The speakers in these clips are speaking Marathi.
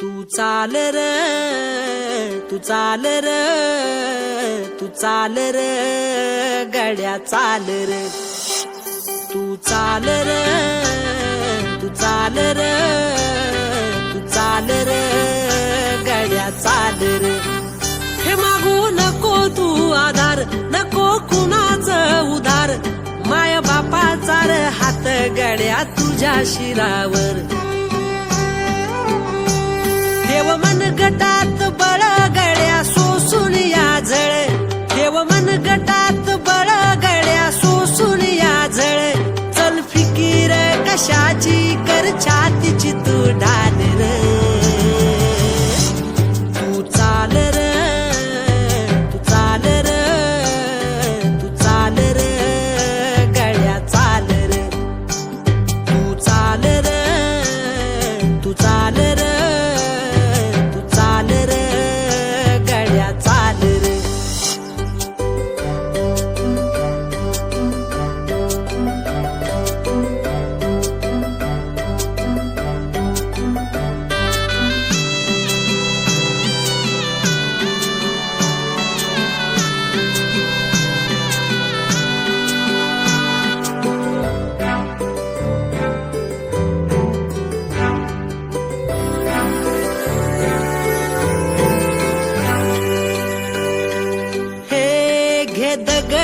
तू चाल र तू चाल र तू चाल र गड्या चाल र. तू चाल र तू चाल र तू चाल र गड्या चाल र. हे मागू नको तू आधार नको कुणाच उधार. माय बापाचा र हात गड्या तुझ्या शिरावर. that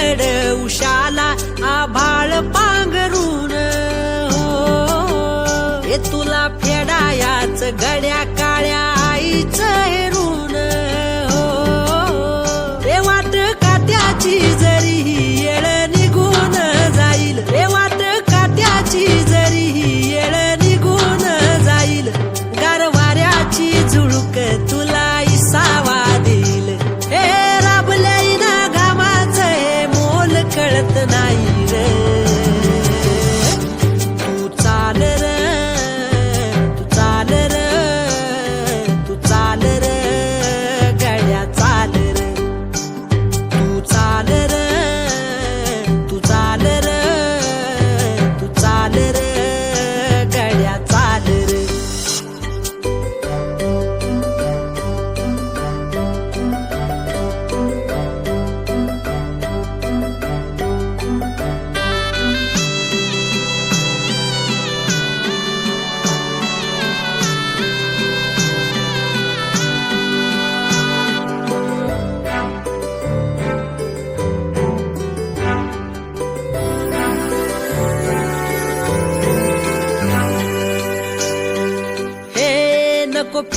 वेड उशाला आभाळ पांघरून. हो, हो, हो. हे तुला फेडायाच गड्या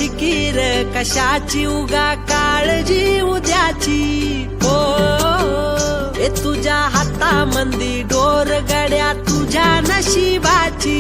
फिकीर कशाची उगा काळजी उद्याची? हो हे तुझ्या हातामंदी डोर गड्या तुझ्या नशिबाची.